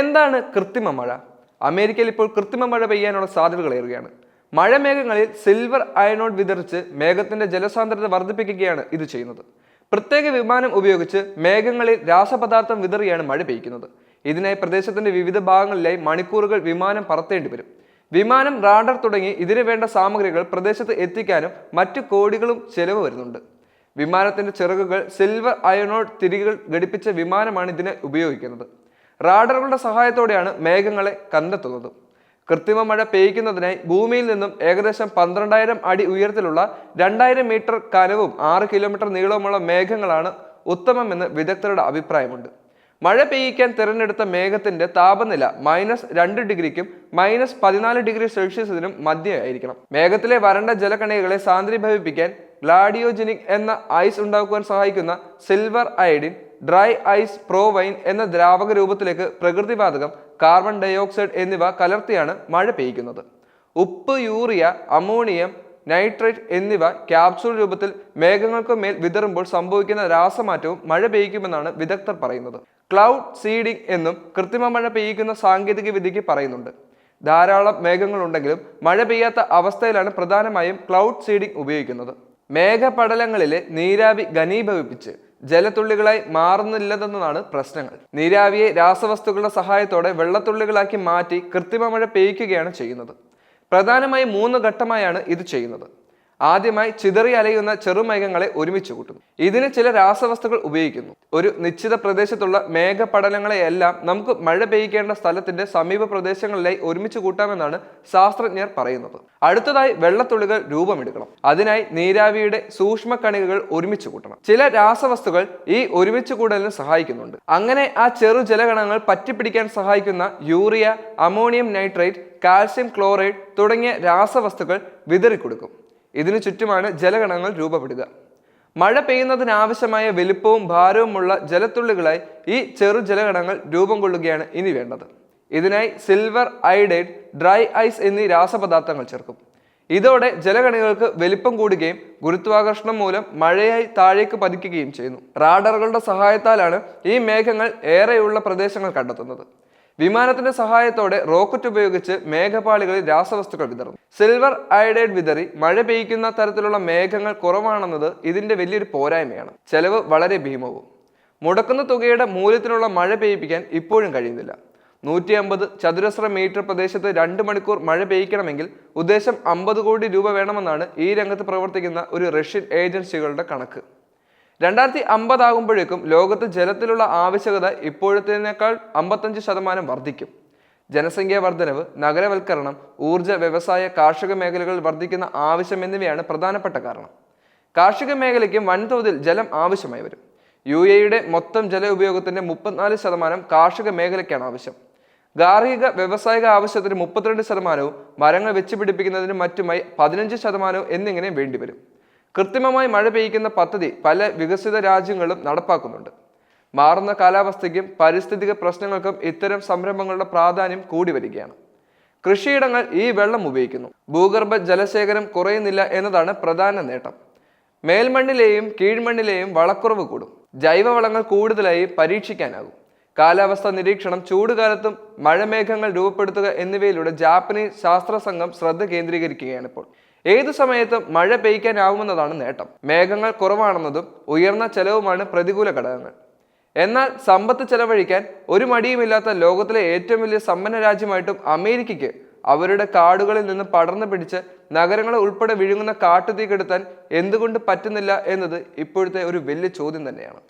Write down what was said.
എന്താണ് കൃത്രിമ മഴ? അമേരിക്കയിൽ ഇപ്പോൾ കൃത്രിമ മഴ പെയ്യാനുള്ള സാധ്യതകൾ ഏറുകയാണ്. മഴമേഘങ്ങളിൽ സിൽവർ അയനോഡ് വിതറിച്ച് മേഘത്തിന്റെ ജലസാന്ദ്രത വർദ്ധിപ്പിക്കുകയാണ് ഇത് ചെയ്യുന്നത്. പ്രത്യേക വിമാനം ഉപയോഗിച്ച് മേഘങ്ങളിൽ രാസപദാർത്ഥം വിതറിയാണ് മഴ പെയ്യ്ക്കുന്നത് ഇതിനായി പ്രദേശത്തിന്റെ വിവിധ ഭാഗങ്ങളിലായി മണിക്കൂറുകൾ വിമാനം പറത്തേണ്ടി വരും. വിമാനം റാഡർ തുടങ്ങി ഇതിനു വേണ്ട സാമഗ്രികൾ പ്രദേശത്ത് എത്തിക്കാനും മറ്റു കോടികളും ചെലവ് വരുന്നുണ്ട്. വിമാനത്തിന്റെ ചിറകുകൾ സിൽവർ അയണോഡ് തിരികൾ ഘടിപ്പിച്ച വിമാനമാണ് ഇതിനെ ഉപയോഗിക്കുന്നത്. റാഡറുകളുടെ സഹായത്തോടെയാണ് മേഘങ്ങളെ കണ്ടെത്തുന്നത്. കൃത്രിമ മഴ പെയ്യ്ക്കുന്നതിനായി ഭൂമിയിൽ നിന്നും ഏകദേശം പന്ത്രണ്ടായിരം അടി ഉയരത്തിലുള്ള രണ്ടായിരം മീറ്റർ കനവും ആറ് കിലോമീറ്റർ നീളവുമുള്ള മേഘങ്ങളാണ് ഉത്തമമെന്ന് വിദഗ്ധരുടെ അഭിപ്രായമുണ്ട്. മഴ പെയ്യിക്കാൻ തിരഞ്ഞെടുത്ത മേഘത്തിന്റെ താപനില മൈനസ് രണ്ട് ഡിഗ്രിക്കും മൈനസ് പതിനാല് ഡിഗ്രി സെൽഷ്യസിനും മധ്യമായിരിക്കണം മേഘത്തിലെ വരണ്ട ജലകണികകളെ സാന്ദ്രീഭവിപ്പിക്കാൻ ഗ്ലാഡിയോജനിക് എന്ന ഐസ് ഉണ്ടാക്കുവാൻ സഹായിക്കുന്ന സിൽവർ അയഡിൻ ഡ്രൈ ഐസ് പ്രോവൈൻ എന്ന ദ്രാവക രൂപത്തിലേക്ക് പ്രകൃതിവാതകം കാർബൺ ഡയോക്സൈഡ് എന്നിവ കലർത്തിയാണ് മഴ പെയ്യ്ക്കുന്നത്. ഉപ്പ് യൂറിയ അമോണിയം നൈട്രേറ്റ് എന്നിവ ക്യാപ്സൂൾ രൂപത്തിൽ മേഘങ്ങൾക്ക് മേൽ വിതറുമ്പോൾ സംഭവിക്കുന്ന രാസമാറ്റവും മഴ പെയ്യ്ക്കുമെന്നാണ് വിദഗ്ധർ പറയുന്നത്. ക്ലൗഡ് സീഡിംഗ് എന്നും കൃത്രിമ മഴ പെയ്യിക്കുന്ന സാങ്കേതിക വിദ്യയ്ക്ക് പറയുന്നുണ്ട്. ധാരാളം മേഘങ്ങളുണ്ടെങ്കിലും മഴ പെയ്യാത്ത അവസ്ഥയിലാണ് പ്രധാനമായും ക്ലൗഡ് സീഡിംഗ് ഉപയോഗിക്കുന്നത്. മേഘപടലങ്ങളിലെ നീരാവി ഘനീഭവിപ്പിച്ച് ജലത്തുള്ളികളായി മാറുന്നില്ലെന്നതാണ് പ്രശ്നങ്ങൾ. നീരാവിയെ രാസവസ്തുക്കളുടെ സഹായത്തോടെ വെള്ളത്തുള്ളികളാക്കി മാറ്റി കൃത്രിമ മഴ പെയ്യ്ക്കുകയാണ് ചെയ്യുന്നത്. പ്രധാനമായും മൂന്ന് ഘട്ടമായാണ് ഇത് ചെയ്യുന്നത്. ആദ്യമായി ചിതറി അലയുന്ന ചെറുമേഘങ്ങളെ ഒരുമിച്ച് കൂട്ടുന്നു. ഇതിന് ചില രാസവസ്തുക്കൾ ഉപയോഗിക്കുന്നു. ഒരു നിശ്ചിത പ്രദേശത്തുള്ള മേഘപടലങ്ങളെയെല്ലാം നമുക്ക് മഴ പെയ്യിക്കേണ്ട സ്ഥലത്തിന്റെ സമീപ പ്രദേശങ്ങളിലായി ഒരുമിച്ച് കൂട്ടാമെന്നാണ് ശാസ്ത്രജ്ഞർ പറയുന്നത്. അടുത്തതായി വെള്ളത്തുള്ളികൾ രൂപമെടുക്കണം. അതിനായി നീരാവിയുടെ സൂക്ഷ്മ കണികകൾ ഒരുമിച്ച് കൂട്ടണം. ചില രാസവസ്തുക്കൾ ഈ ഒരുമിച്ച് കൂടലിന് സഹായിക്കുന്നുണ്ട്. അങ്ങനെ ആ ചെറു ജലകണങ്ങൾ പറ്റിപ്പിടിക്കാൻ സഹായിക്കുന്ന urea ammonium nitrate calcium chloride തുടങ്ങിയ രാസവസ്തുക്കൾ വിതറിക്കൊടുക്കും. ഇതിനു ചുറ്റുമാണ് ജലഗണങ്ങൾ രൂപപ്പെടുക. മഴ പെയ്യുന്നതിനാവശ്യമായ വലിപ്പവും ഭാരവുമുള്ള ജലത്തുള്ളികളായി ഈ ചെറു ജലഗണങ്ങൾ രൂപം കൊള്ളുകയാണ് ഇനി വേണ്ടത്. ഇതിനായി സിൽവർ ഐഡൈഡ് ഡ്രൈ ഐസ് എന്നീ രാസപദാർത്ഥങ്ങൾ ചേർക്കും. ഇതോടെ ജലഗണികൾക്ക് വലിപ്പം കൂടുകയും ഗുരുത്വാകർഷണം മൂലം മഴയായി താഴേക്ക് പതിക്കുകയും ചെയ്യുന്നു. റാഡറുകളുടെ സഹായത്താലാണ് ഈ മേഘങ്ങൾ ഏറെയുള്ള പ്രദേശങ്ങൾ കണ്ടെത്തുന്നത്. വിമാനത്തിന്റെ സഹായത്തോടെ റോക്കറ്റ് ഉപയോഗിച്ച് മേഘപാളികളിൽ രാസവസ്തുക്കൾ വിതറുന്നു. സിൽവർ അയഡൈഡ് വിതറി മഴ പെയ്യ്ക്കുന്ന തരത്തിലുള്ള മേഘങ്ങൾ കുറവാണെന്നത് ഇതിന്റെ വലിയൊരു പോരായ്മയാണ്. ചെലവ് വളരെ ഭീമവും. മുടക്കുന്ന തുകയുടെ മൂല്യത്തിനുള്ള മഴ പെയ്യിപ്പിക്കാൻ ഇപ്പോഴും കഴിയുന്നില്ല. നൂറ്റി അമ്പത് ചതുരശ്ര മീറ്റർ പ്രദേശത്ത് രണ്ട് മണിക്കൂർ മഴ പെയ്യിക്കണമെങ്കിൽ ഉദ്ദേശം അമ്പത് കോടി രൂപ വേണമെന്നാണ് ഈ രംഗത്ത് പ്രവർത്തിക്കുന്ന ഒരു റഷ്യൻ ഏജൻസികളുടെ കണക്ക്. രണ്ടായിരത്തി അമ്പതാകുമ്പോഴേക്കും ലോകത്ത് ജലത്തിലുള്ള ആവശ്യകത ഇപ്പോഴത്തേനേക്കാൾ അമ്പത്തഞ്ച് ശതമാനം വർദ്ധിക്കും. ജനസംഖ്യാ വർധനവ് നഗരവൽക്കരണം ഊർജ വ്യവസായ കാർഷിക മേഖലകളിൽ വർദ്ധിക്കുന്ന ആവശ്യം എന്നിവയാണ് പ്രധാനപ്പെട്ട കാരണം. കാർഷിക മേഖലയ്ക്കും വൻതോതിൽ ജലം ആവശ്യമായി വരും. യു എയുടെ മൊത്തം ജല ഉപയോഗത്തിന്റെ മുപ്പത്തിനാല് ശതമാനം കാർഷിക മേഖലയ്ക്കാണ് ആവശ്യം. ഗാർഹിക വ്യവസായിക ആവശ്യത്തിന് മുപ്പത്തിരണ്ട് ശതമാനവും മരങ്ങൾ വെച്ചുപിടിപ്പിക്കുന്നതിന് മറ്റുമായി പതിനഞ്ച് ശതമാനവും എന്നിങ്ങനെ വേണ്ടിവരും. കൃത്രിമമായി മഴ പെയ്യിക്കുന്ന പദ്ധതി പല വികസിത രാജ്യങ്ങളും നടപ്പാക്കുന്നുണ്ട്. മാറുന്ന കാലാവസ്ഥയ്ക്കും പാരിസ്ഥിതിക പ്രശ്നങ്ങൾക്കും ഇത്തരം സംരംഭങ്ങളുടെ പ്രാധാന്യം കൂടി വരികയാണ്. കൃഷിയിടങ്ങൾ ഈ വെള്ളം ഉപയോഗിക്കുന്നു. ഭൂഗർഭ ജലശേഖരം കുറയുന്നില്ല എന്നതാണ് പ്രധാന നേട്ടം. മേൽമണ്ണിലെയും കീഴ്മണ്ണിലെയും വളക്കുറവ് കൂടും. ജൈവവളങ്ങൾ കൂടുതലായി പരീക്ഷിക്കാനാകും. കാലാവസ്ഥ നിരീക്ഷണം ചൂടുകാലത്തും മഴമേഘങ്ങൾ രൂപപ്പെടുത്തുക എന്നിവയിലൂടെ ജാപ്പനീസ് ശാസ്ത്ര സംഘം ശ്രദ്ധ കേന്ദ്രീകരിക്കുകയാണ് ഇപ്പോൾ. ഏതു സമയത്തും മഴ പെയ്യ്ക്കാനാവുമെന്നതാണ് നേട്ടം. മേഘങ്ങൾ കുറവാണെന്നതും ഉയർന്ന ചെലവുമാണ് പ്രതികൂല ഘടകങ്ങൾ. എന്നാൽ സമ്പത്ത് ചെലവഴിക്കാൻ ഒരു മടിയുമില്ലാത്ത ലോകത്തിലെ ഏറ്റവും വലിയ സമ്പന്ന രാജ്യമായിട്ടും അമേരിക്കയ്ക്ക് അവരുടെ കാടുകളിൽ നിന്ന് പടർന്നു പിടിച്ച് നഗരങ്ങളെ ഉൾപ്പെടെ വിഴുങ്ങുന്ന കാട്ടുതീ കെടുത്താൻ എന്തുകൊണ്ട് പറ്റുന്നില്ല എന്നത് ഇപ്പോഴത്തെ ഒരു വലിയ ചോദ്യം തന്നെയാണ്.